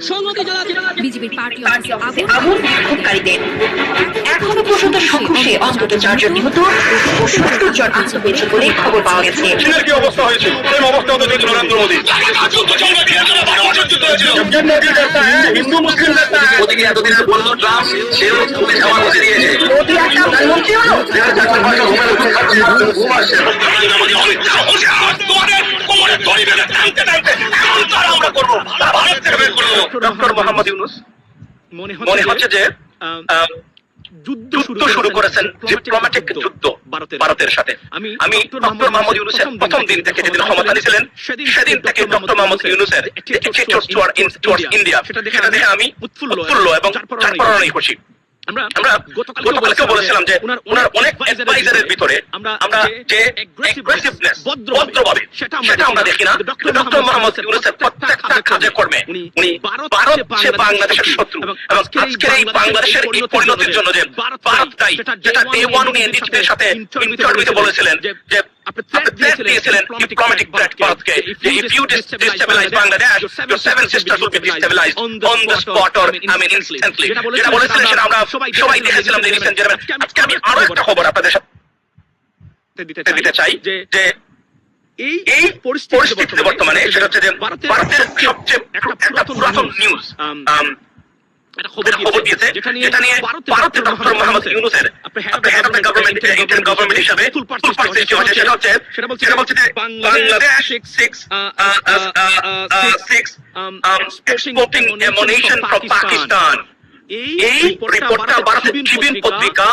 সংহতি জানাচ্ছি বিজেপির পার্টি পার্টি অফিসে আগুন বিক্ষোভকারীদের এখনও পর্যন্ত সংঘর্ষে অন্তত চারজন নিহত ও সত্তর জন আহত হয়েছে বলে খবর পাওয়া গেছে। চীনের কি অবস্থা হয়েছিল? সেম অবস্থা হতে চলছে নরেন্দ্র মোদী। হ্যাঁ হিন্দু মুসলিম হ্যাঁ। মোদীকে এতদিনের বন্ধু ট্রাম্প সেও খুবই ধামা বসে দিয়েছে। মোদী একটা প্রধানমন্ত্রী হলো? দেড় চারজন হয়তো ঘুমের ওষুধ খাচ্ছে সারাদিন ঘুম আসছে। না। ডক্টর মোহাম্মদ ইউনুস মনে হচ্ছে যে যুদ্ধ শুরু করেছেন ডিপ্লোম্যাটিক যুদ্ধ ভারতের সাথে। আমি ডক্টর মোহাম্মদ ইউনুসের প্রথম দিন থেকে যেদিন ক্ষমতা নিয়েছিলেন সেদিন থেকে ডক্টর মোহাম্মদ ইউনুসের ইন্ডিয়া। সেটা দেখে আমি উৎফুল্ল এবং তারপর অনেক খুশি। আমরা গতকালকে বলেছিলাম যে ওনার অনেক অ্যাডভাইজারের ভিতরে আমরা যে অ্যাগ্রেসিভনেস ভদ্রভাবে সেটা আমরা দেখি না। ডক্টর মোহাম্মদ ইউনুসের প্রত্যেকটা কাজে কর্মে উনি ভারত সে বাংলাদেশের শত্রু। এবং আজকের এই বাংলাদেশের এই পরিণতির জন্য যে ভারত দায়ী যেটা ডে ওয়ান উনি এনডিটিভির সাথে ইন্টারভিউতে বলেছিলেন যে আপনি threat দিয়েছিলেন ডিপ্লোম্যাটিক থ্রেট ভারতকে যে if you dis- destabilize Bangladesh your seven sisters will be destabilized on the spot or I mean যেটা বলেছিলেন সেটা আমরা সবাই দেখেছিলাম লেডিস এন্ড জেন্টলম্যান আজকে আমি আরও একটা খবর আপনাদের সাথে দিতে চাই যে এই পরিস্থিতিতে বর্তমানে সেটা হচ্ছে যে ভারতের সবচেয়ে একটা পুরাতন নিউজ একটা খবর দিয়েছে যেটা নিয়ে ভারতের ডক্টর মোহাম্মদ ইউনুসের head of the government Indian government হিসাবে ফুল পার্ট সৃষ্টি সেটা হচ্ছে সেটা বলছে Bangladesh six six exporting ammunition from Pakistan এই রিপোর্টটা ভারতের ট্রিবিউন পত্রিকা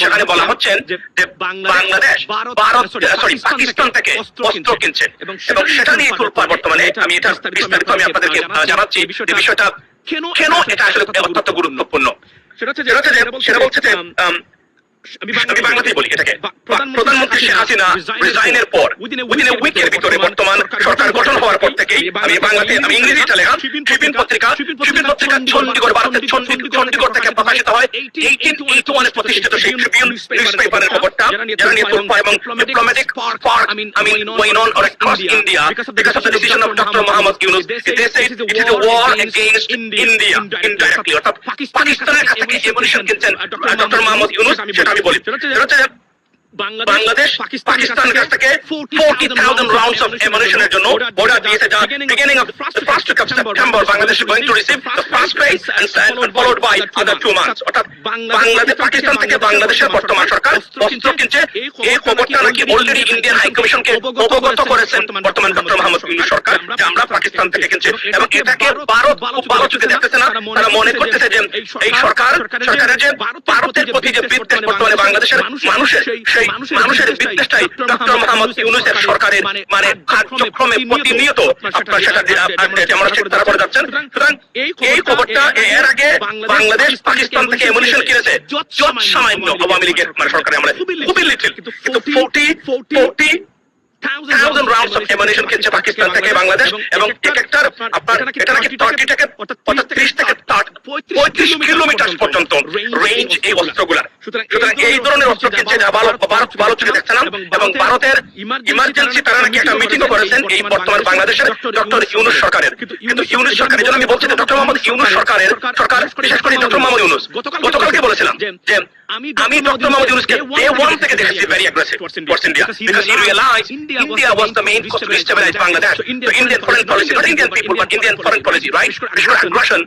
সেখানে বলা হচ্ছেন যে বাংলাদেশ ভারত সরি পাকিস্তান থেকে অস্ত্র কিনছে। এবং সেটা নিয়ে বর্তমানে আমি এটা বিস্তারিত আমি আপনাদেরকে জানাচ্ছি। বিষয়টা কেন এটা আসলে অত্যন্ত গুরুত্বপূর্ণ? সেটা হচ্ছে যে সেটা বলছে যে আম, আমি বাংলাতেই বলি এটাকে। প্রধানমন্ত্রী শেখ হাসিনা রিজাইনের পর উইদিন এ উইকের ভিতরে বর্তমান সরকার গঠন হওয়ার পর থেকেই আমি বাংলাতে আমি ইংরেজিটা লেখা ট্রিবিউন পত্রিকা ট্রিবিউন পত্রিকা চণ্ডীগড় ভারতের চণ্ডীগড় থেকে প্রকাশিত হয়। এইটিন এইটি ওয়ানে প্রতিষ্ঠিত সেই ট্রিবিউন নিউজ পেপারের খবরটা যারা নিয়ে তোলপা এবং diplomatic I mean going on or across India. Because of the decision of Dr. Mohammed Yunus they say it is a war against India indirectly. অর্থাৎ পাকিস্তানের কাছ থেকে এমনিশন কিনছেন ডক্টর মোহাম্মদ ইউনুস সেটা আমি বলি সেটা হচ্ছে বাংলাদেশ পাকিস্তানের কাছ থেকে ফোর্টি থাউজেন্ড রাউন্ডস অফ এমুনেশনের জন্য অর্ডার দিয়েছে। যা beginning of first of September Bangladesh going to receive the first phase and followed by other two months অর্থাৎ বাংলাদেশ পাকিস্তান থেকে বাংলাদেশের বর্তমান সরকার অস্ত্র কিনছে। এই খবরটা নাকি অলরেডি ইন্ডিয়ান হাই কমিশনকে অবগত করেছেন বর্তমান ডক্টর মোহাম্মদ ইউনুস সরকার যে আমরা পাকিস্তান থেকে কিনছি। এবং এটাকে ভারত ভালো চোখে দেখতেছে না। তারা মনে করতেছে যে এই সরকার সরকারের যে ভারতের প্রতি যে বিদ্বেষ বর্তমানে বাংলাদেশের মানুষের সেই মানুষের বিদ্বেষটাই ডক্টর মোহাম্মদ ইউনুসের সরকারের মানে কার্যক্রমে প্রতিনিয়ত আপনার সেটা আমরা তারা করে যাচ্ছেন সুতরাং এই খবরটা এর আগে বাংলাদেশ পাকিস্তান থেকে এমুনিশন কিনেছে। যত সামান্য আওয়ামী লীগের মানে সরকারে আমরা খুবই লিটিল কিন্তু forty forty thousand rounds of ammunition কিনছে পাকিস্তান থেকে বাংলাদেশ এবং এক একটার আপনার এটা নাকি থার্টি থেকে অর্থাৎ ত্রিশ থেকে পঁয়ত্রিশ কিলোমিটার পর্যন্ত রেঞ্জ এই অস্ত্রগুলার সুতরাং এই ধরনের অস্ত্র যা ভারত ভারত চোখে দেখছে না এবং ভারতের ইমার্জেন্সি তারা নাকি একটা মিটিংও করেছেন এই বর্তমান বাংলাদেশের ডক্টর ইউনুস সরকারের। কিন্তু ইউনুস সরকারের জন্য আমি বলছি যে ডক্টর মোহাম্মদ ইউনুস সরকারের সরকার বিশেষ করে ডক্টর মোহাম্মদ ইউনুস গতকালকে বলেছিলাম যে আমি ডক্টর মোহাম্মদ ইউনুসকে ডে ওয়ান থেকে দেখেছি very aggressive towards India because he realise India was the main cause to stabilise Bangladesh so Indian foreign policy not Indian people but Indian foreign policy right should aggression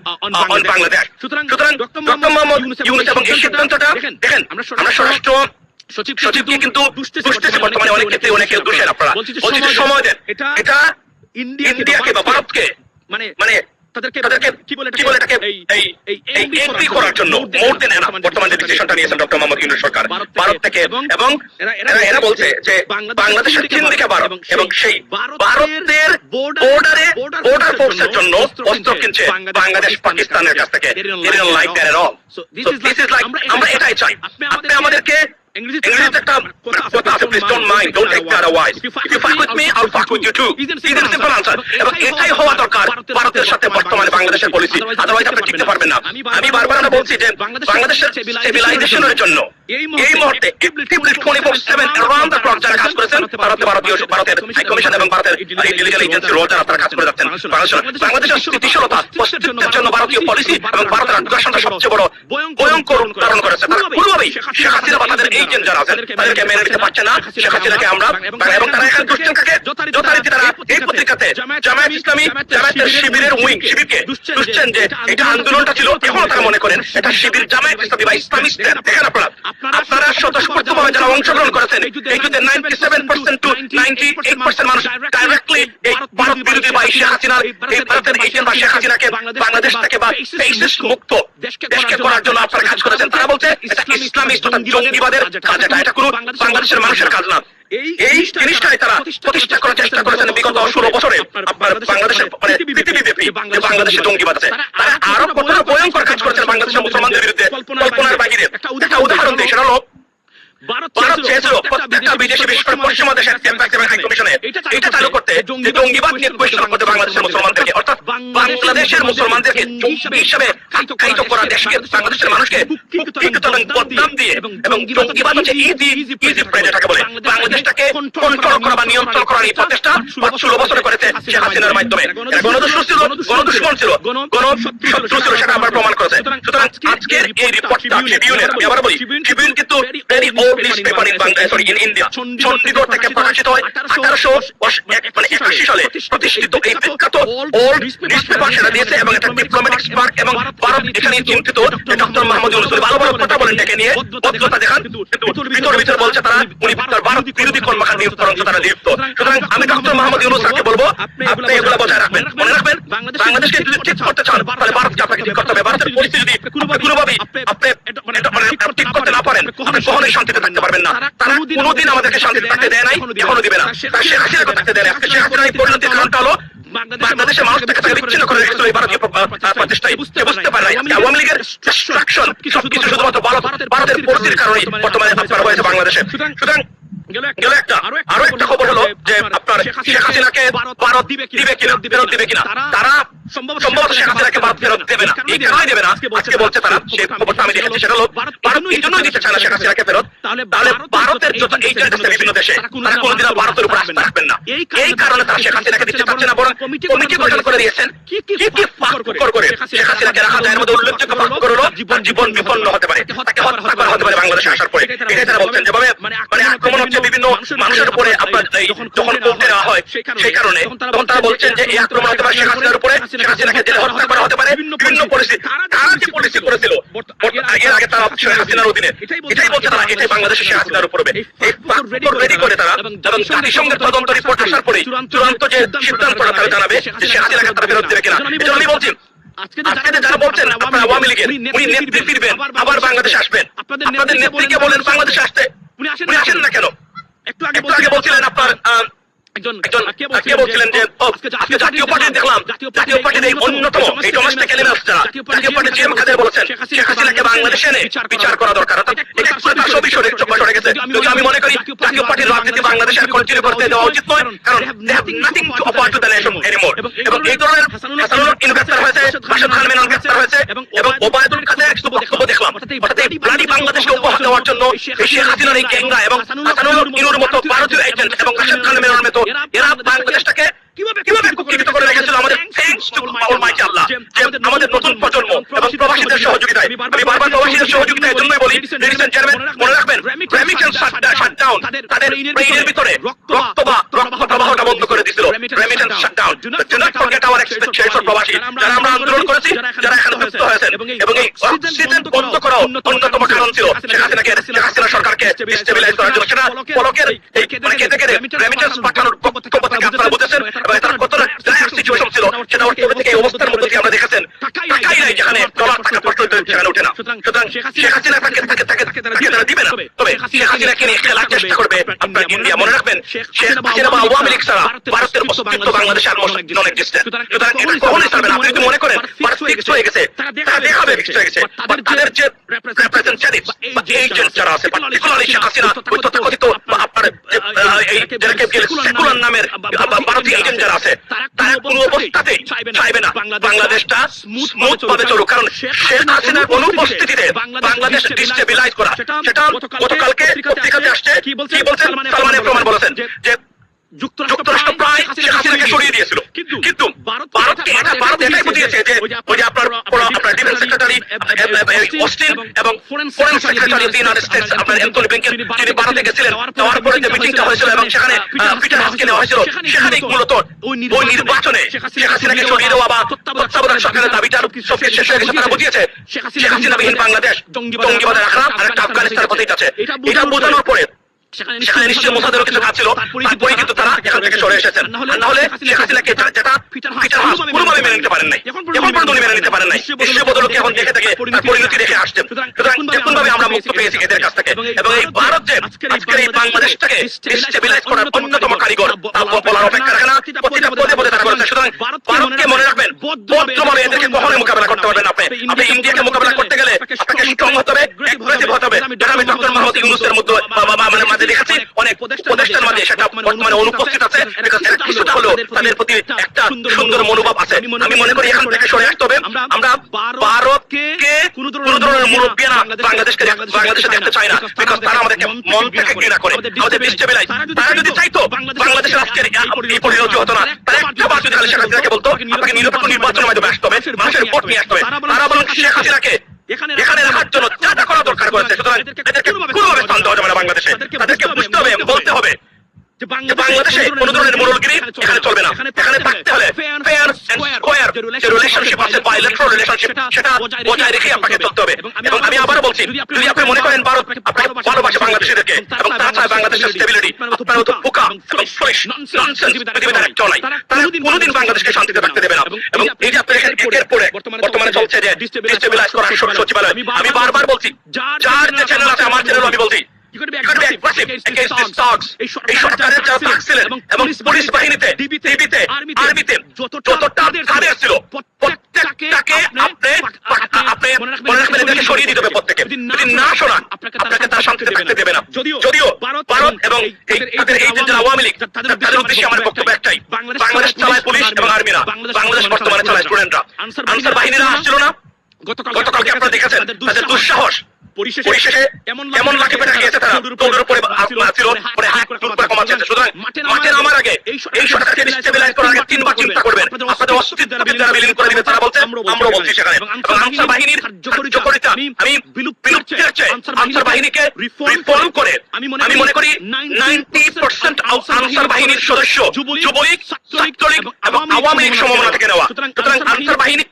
on Bangladesh সুতরাং doctor Mohammad Yunus এবং এই সিদ্ধান্তটা দেখেন আমরা স্বরাষ্ট্র সচিবকে কিন্তু দুষ্টেছে বর্তমানে অনেক ক্ষেত্রে অনেকে দোষের আপনারা। বলছি যে সময় দেন এটা ইন্ডিয়াকে বা ভারতকে মানে মানে তাদেরকে তাদেরকে কি বলে কি বলে এটাকে? এই এই এই করার জন্য মোর দেন এনা বর্তমান যে ডিসিশনটা নিয়েছেন ডক্টর মোহাম্মদ ইউনুস সরকার ভারত থেকে এবং এরা এরা বলছে যে বাংলাদেশের ভারত এবং সেই ভারতের বর্ডারে বর্ডার ফোর্সের জন্য অস্ত্র কিনছে বাংলাদেশ পাকিস্তানের কাছ থেকে। Like that at all so this is like আমরা এটাই চাই। আপনি আমাদেরকে ইংরেজিতে একটা কথা আছে don't mind don't take that otherwise if you fight with me I fight with you too is the simple answer এবং এটাই হওয়া দরকার ভারতের সাথে বর্তমানে বাংলাদেশের পলিসি আদারওয়াইজ আপনি টিকতে পারবেন না। আমি বারবার আমরা বলছি যে বাংলাদেশের স্টেবিলাইজেশনের জন্য এই মুহূর্তে অ্যাক্টিভলি 24/7 অ্যারাউন্ড দ্য ক্লক যারা কাজ করেছেন ভারতে ভারতীয় ভারতের হাই কমিশন এবং ভারতের ইন্টেলিজেন্স এজেন্সি রোল যারা তারা কাজ করে যাচ্ছেন বাংলাদেশের স্থিতিশীলতা অস্তিত্বের জন্য ভারতীয় পলিসি এবং ভারতের আগ্রাসনটা সবচেয়ে বড় ভয়ঙ্কর ধারণ করেছে তারা কোনোভাবেই শেখ হাসিনা বা তাদের এজেন্ট যারা আছেন তাদেরকে মেনে নিতে পারছে না। শেখ হাসিনাকে আমরা এবং তারা এখানে দুষ্টেন কাকে যথারীতি তারা এই পত্রিকাতে জামায়াত ইসলামী জামায়াতের শিবিরের উইং শিবিরকে দুষছেন যে এটা আন্দোলনটা ছিল এখনও তারা মনে করেন এটা শিবির জামায়াত ইসলামী বা ইসলামিস্টদের দেখেন আপনারা। আপনারা স্বতঃস্ফূর্তভাবে যারা অংশগ্রহণ করেছেন এই যুদ্ধে ninety seven percent to ninety eight percent মানুষ ডাইরেক্টলি এই ভারত বিরোধী বা শেখ হাসিনার এই ভারতের এজেন্ট বা শেখ হাসিনাকে বাংলাদেশ থেকে বা মুক্ত দেশকে করার জন্য আপনারা কাজ করেছেন তারা বলছে এটা ইসলামিস্ট তথা জঙ্গিবাদের কাজ এটা এটা কোনো বাংলাদেশের মানুষের কাজ না। এই জিনিসটাই তারা প্রতিষ্ঠা করার চেষ্টা করেছেন বিগত ষোলো বছরে। আপনার বাংলাদেশের মানে পৃথিবীব্যাপী যে বাংলাদেশে জঙ্গিবাদ আছে তারা আরও কতটা ভয়ঙ্কর কাজ করেছেন বাংলাদেশের মুসলমানদের বিরুদ্ধে। কল্পনার বাহিরে একটা উদাহরণ দিই সেটা হলো ভারত চেয়েছিল প্রত্যেকটা বিদেশি বিশেষ করে পশ্চিমা দেশের এম্বাসি হাই কমিশনে। এটা চালু করতে যে জঙ্গিবাদ নিয়ে কোয়েশ্চন করতে বাংলাদেশের মুসলমানদেরকে অর্থাৎ বাংলাদেশের মুসলমানদেরকে জঙ্গি হিসেবে আখ্যায়িত করা দেশকে বাংলাদেশের মানুষকে কুক্ষিগত এবং বদনাম দিয়ে এবং জঙ্গিবাদ হচ্ছে ইজি ইজি প্রে যেটাকে বলে। বাংলাদেশটাকে কন্ট্রোল করা বা নিয়ন্ত্রণ করার এই প্রচেষ্টা পাঁচ ষোলো বছরে করেছে শেখ হাসিনার মাধ্যমে। গণদুষ্ণ ছিল গণদুশ্মন ছিল। গণশত্রু ছিল সেটা আমরা প্রমাণ করেছে। সুতরাং আজকের এই রিপোর্টটা ট্রিবিউনের আমি আবার বলি ট্রিবিউন কিন্তু very old paper in Bangla sorry in India Chandigarh থেকে প্রকাশিত হয় আঠারোশো মানে একাশি সালে প্রতিষ্ঠিত এই বিখ্যাত ওল্ড নিউজ পেপার সেটা দিয়েছে এবং এটা ডিপ্লোম্যাটিক স্পার্ক এবং ভারত এখানে চিন্তিত। ডক্টর মোহাম্মদ ইউনুস ভালো ভালো কথা বলেন এটাকে নিয়ে। বদ্ধতা দেখান। ভিতর ভিতর বলছে তারা উনি তার ভারত বিরোধী কর্মকাণ্ড তরন্ত তারা লিপ্ত। সুতরাং আমি ডক্টর মোহাম্মদ ইউনুস স্যারকে বলব আপনি এগুলো বজায় রাখবেন মনে রাখবেন বাংলাদেশকে যদি ঠিক করতে চান তাহলে ভারতকে আপনাকে ঠিক করতে হবে। ভারতের পরিস্থিতি যদি কোনোভাবেই আপনি মানে ঠিক করতে না পারেন আপনি কখনোই শান্তিতে থাকতে পারবেন না। তারা কোনোদিন আমাদেরকে শান্তিতে থাকতে দেয় নাই এখনও দিবে না। তার শেখ হাসিনাকে থাকতে দেয় না। আজকে শেখ হাসিনা এই পরিণতির কারণটা হলো বাংলাদেশের মানুষ থেকে তাকে বিচ্ছিন্ন করে রেখেছিল এই ভারতীয় প্রতিষ্ঠায় বুঝতে পারে নাই আওয়ামী লীগের সবকিছু শুধুমাত্র ভারত ভারতের পরিস্থিতির কারণেই বর্তমানে আপনার হয়েছে বাংলাদেশে। সুতরাং গেল একটা আরও একটা খবর হলো যে আপনার শেখ হাসিনাকে ভারত দিবে কিনা ফেরত দিবে কিনা তারা সম্ভবত শেখ হাসিনাকে ভারত ফেরত দেবে না। এই কারণে দেবে না। আজকে বলছে তারা সেই খবরটা আমি দেখেছি সেটা হলো ভারত এই জন্যই দিতে চায় না শেখ হাসিনাকে ফেরত? তাহলে ভারতের যত এজেন্ট আছে বিভিন্ন দেশে তারা কোনোদিন ভারতের উপর আস্থা রাখবেন না। এই কারণে তারা শেখ হাসিনাকে দিতে চাচ্ছে না বরং কমিটি গঠন করে দিয়েছেন। কি কি ফাঁকফোকর করে শেখ হাসিনাকে রাখা যায় মধ্যে উল্লেখযোগ্য ফাঁকফোকর হলো জীবন বিপন্ন হতে পারে তাকে হত্যা করা হতে পারে বাংলাদেশে আসার পরে এটাই তারা বলছেন যেভাবে মানে আক্রমণ হচ্ছে বিভিন্ন মানুষের উপরে আপনার যখন কোর্টে নেওয়া হয় সেই কারণে তখন তারা বলছেন যে এই আক্রমণ হতে পারে শেখ হাসিনার উপরে শেখ হাসিনাকে জেলে হত্যা করা হতে পারে বিভিন্ন পরিস্থিতি তারা যে পলিসি করেছিল আগে আগে তারা শেখ হাসিনার অধীনে এটাই বলছে তারা এটাই বাংলাদেশের শেখ হাসিনার উপরে এই রেডি করে তারা এবং জাতিসংঘের তদন্ত রিপোর্ট আসার পরে চূড়ান্ত যে সিদ্ধান্তটা তারা জানাবে যে শেখ হাসিনাকে তারা ফেরত দেবে কিনা? এটা আমি বলছি আজকে যারা বলছেন আপনার আওয়ামী লীগের উনি নেত্রী ফিরবেন আবার বাংলাদেশ আসবেন আপনাদের নেত্রীকে বলেন বাংলাদেশ আসতে উনি আসেন না কেন বলছিলেন আপনার একজন কে বলছিলেন যে আজকে জাতীয় পার্টি দেখলাম জাতীয় পার্টির এই অন্যতম এই ডোমেস্টিক এলিমেন্টস যারা জাতীয় পার্টি জিএম কাদের বলেছেন শেখ হাসিনাকে বাংলাদেশে এনে বিচার করা দরকার। অর্থাৎ এটা তার সবই সরে সরে গেছে। যদি আমি মনে করি জাতীয় পার্টির রাজনীতি বাংলাদেশে আর কন্টিনিউ করতে দেওয়া উচিত নয়। কারণ they have nothing to offer to the nation anymore এবং এই ধরনের হাসানুল ইনভেস্টর হয়েছে বাসদ খান মেনন গ্রেফতার হয়েছে এবং ওবায়দুল অর্থাৎ উপহার দেওয়ার জন্য শেখ হাসিনার এই গ্যাংরা এবং হাসানুল ইনুর মতো ভারতীয় এজেন্ট এবং বাসদ খান মেননের মতো এরা বাংলাদেশটাকে কীভাবে কুক্ষিগত করে রেখেছিল আমাদের থ্যাঙ্কস টু অলমাইটি আল্লাহ যে আমাদের নতুন প্রজন্ম এবং প্রবাসীদের সহযোগিতায়। আমি বারবার প্রবাসীদের সহযোগিতার জন্যই বলি লেডিস এন্ড জেন্টলম্যান মনে রাখবেন রেমিটেন্স শাটডাউন তাদের ব্রেইনের ভিতরে রক্ত বা রক্ত প্রবাহটা বন্ধ করে দিছিল remittance shutdown do not forget our expectation প্রবাসী যারা আমরা আন্দোলন করেছি যারা এখানে যুক্ত হয়েছেন এবং এই অক্সিজেন বন্ধ করা অন্যতম কারণ ছিল শেখ হাসিনাকে শেখ হাসিনা সরকারকে স্টেবিলাইজ করার জন্য সেটা পলকের এই মানে কেটে কেটে রেমিটেন্স পাঠানোর বক্তব্য থেকে আপনারা বুঝেছেন এবং তার কতটা সিচুয়েশন ছিল সেটা অর্থনীতি থেকে এই অবস্থার মধ্যে দিয়ে আমরা দেখেছেন। টাকাই নাই যেখানে ডলার টাকা প্রশ্ন সেখানে ওঠে না। সুতরাং শেখ হাসিনা তাকে তাকে তাকে তাকে তারা দিবে না। তবে শেখ হাসিনাকে নিয়ে খেলার চেষ্টা করবে আপনার ইন্ডিয়া মনে রাখবেন? শেখ হাসিনা বা আওয়ামী লীগ ছাড়া ভারতের অস্তিত্ব বাংলাদেশে আর নন এক্সিস্টেন্ট সুতরাং এটা কখনোই ছাড়বে না। আপনি যদি মনে করেন ভারত ফিক্স হয়ে গেছে তারা দেখাবে ফিক্স হয়ে গেছে তাদের যে রিপ্রেজেন্টেটিভ বা এজেন্ট যারা আছে পার্টিকুলারলি শেখ হাসিনা ওই তথাকথিত আপনার এই যাদেরকে সেকুলার নামের ভারতীয় এজেন্ট যারা আছে। তারা কোনো অবস্থাতেই চাইবে না। বাংলাদেশটা স্মুথ ভাবে চলুক কারণ শেখ হাসিনার অনুপস্থিতিতে বাংলাদেশ ডিস্টেবিলাইজ করা। সেটা গতকালকে পত্রিকাতে আসছে। কি বলছেন? সালমানের প্রমাণ বলেছেন যে যুক্তরাষ্ট্র প্রায় হাসিনাকে সরিয়ে দিয়েছিল। কিন্তু ভারতকে ভারত এটাই বুঝিয়েছে যে ওই যে আপনার আপনার ডিফেন্স সেক্রেটারি অস্টিন এবং foreign secretary of United States আপনার অ্যান্টনি ব্লিংকেন তিনি ভারতে গেছিলেন। যাওয়ার পরে যে মিটিংটা হয়েছিল এবং সেখানে পিটার হাসকে নেওয়া হয়েছিল সেখানেই মূলত ওই নির্বাচনে শেখ হাসিনাকে সরিয়ে দেওয়া বা তত্ত্বাবধায়ক সরকারের দাবিটা সব শেষ হয়ে গেছে তারা বুঝিয়েছে। শেখ বাংলাদেশ জঙ্গিবাদের আখড়া আর একটা আফগানিস্তানের পথেই আছে এটা বোঝানোর পরে সেখানে নিশ্চয়ই মোসাদেরও কিছু কাজ ছিল। তারপরে কিন্তু তারা এখান থেকে সরে এসেছেন। না হলে শেখ হাসিনাকে যেটা যেটা হাস কোনোভাবে মেনে নিতে পারেন নাই। এখন পর্যন্ত উনি মেনে নিতে পারেন নাই। বিশ্ব বদলকে এখন দেখে থেকে তার পরিণতি দেখে আসছেন। সুতরাং দেখুন ভাবে আমরা মুক্ত পেয়েছি এদের কাছ থেকে। এবং এই ভারত যে আজকের এই বাংলাদেশটাকে ডিস্টেবিলাইজ করার অন্যতম কারিগর তা বলার অপেক্ষা রাখে না। প্রতিটা পদে পদে তারা বলেছে সুতরাং ভারতকে মনে রাখবেন। বদ্ধ মনে এদেরকে কখনোই মোকাবেলা করতে পারবেন আপনি আপনি ইন্ডিয়াকে মোকাবেলা করতে গেলে আপনাকে স্ট্রং হতে হবে হতে হবে আমি ডক্টর মোহাম্মদ ইউনুসের মধ্যে মানে মাঝে দেখেছি অনেক উপদেষ্টার মাঝে সেটা বর্তমানে অনুপস্থিত আছে। কিছুটা হলেও তাদের প্রতি একটা সুন্দর মনোভাব আছে। আমি মনে করি এখান থেকে সরে আসতে হবে। আমরা ভারতকে কোন ধরনের মুরব্বী না বাংলাদেশকে বাংলাদেশে দেখতে চাই না। বিকজ তারা আমাদেরকে মন থেকে ঘৃণা করে। আমাদের ডিস্টেবিলাইজ তারা যদি চাইতো বাংলাদেশের আজকের এই পরিণতি হতো না তারা একটা বার যদি শেখ হাসিনাকে বলতো আপনাকে নিরপেক্ষ নির্বাচনের মাধ্যমে আসতে হবে। মানুষের ভোট নিয়ে আসতে হবে। তারা বরং শেখ হাসিনাকে এখানে রাখার জন্য যা করা দরকার করেছে। সুতরাং এদেরকে কোনোভাবে স্থান দেওয়া যাবে না বাংলাদেশে তাদেরকে বুঝতে হবে বলতে হবে যে বাংলাদেশে কোন ধরনের মোড়লগিরি এখানে চলবে না। এখানে থাকতে হলে ফেয়ার স্কোয়ার যে রিলেশনশিপ আছে বাইলেটারাল রিলেশনশিপ সেটা বজায় রেখে আপনাকে চলতে হবে। এবং আমি আবারও বলছি যদি আপনি মনে করেন ভারত আপনাকে ভালোবাসে বাংলাদেশিদেরকে এবং তারা চায় বাংলাদেশের স্টেবিলিটি আপনার মতো বোকা এবং ফ্রেশ ননসেন্স পৃথিবীতে আর কেউ তারা কোনোদিন বাংলাদেশকে শান্তিতে থাকতে দেবে না। এবং এই যে আপনি দেখেন একের পরে বর্তমানে চলছে যে ডিস্টেবিলাইজ করার সচিবালয় আমি বারবার বলছি যার যে চ্যানেল আছে আমার চ্যানেল আমি বলছি এবং পুলিশ বাহিনীতে ডিবিতে আর্মিতে যতটা তাদের ছিল প্রত্যেকটাকে আপনি আপনি মনে রাখবেন এদেরকে সরিয়ে দিতে হবে প্রত্যেকে যদি না শোনান আপনাকে তার শান্তিতে থাকতে দেবে না। যদিও ভারত এবং তাদের এই যে আওয়ামী লীগ তাদের উদ্দেশ্যে আমার বক্তব্য একটাই বাংলাদেশ চালায় পুলিশ এবং আর্মিরা। বাংলাদেশ বর্তমানে চালায় স্টুডেন্টরা আনসার বাহিনীরা। আসছিল না? গতকালকে আপনারা দেখেছেন তাদের দুঃসাহস পরিশেষে এমন লাঠি পেটা খেয়েছে তারা দৌড়ের উপরে ছিল পরে হাত টুট করে কমাচ্ছে সুতরাং মাঠে নামার আগে এই সরকারকে ডিস্টেবিলাইজ করার আগে তিনবার চিন্তা করবেন। আপনাদের অস্তিত্ব যারা বিলীন করে দিবে তারা বলছে আমরা বলছি সেখানে। এবং আনসার বাহিনীর কার্যকরিতা আমি বিলুপ্তির চেয়ে আনসার বাহিনীকে রিফর্ম করে আমি মনে করি আনসার বাহিনীর সদস্য যুবলীগ ছাত্রলীগ এবং আওয়ামী লীগ সমমনা থেকে নেওয়া। সুতরাং আনসার বাহিনী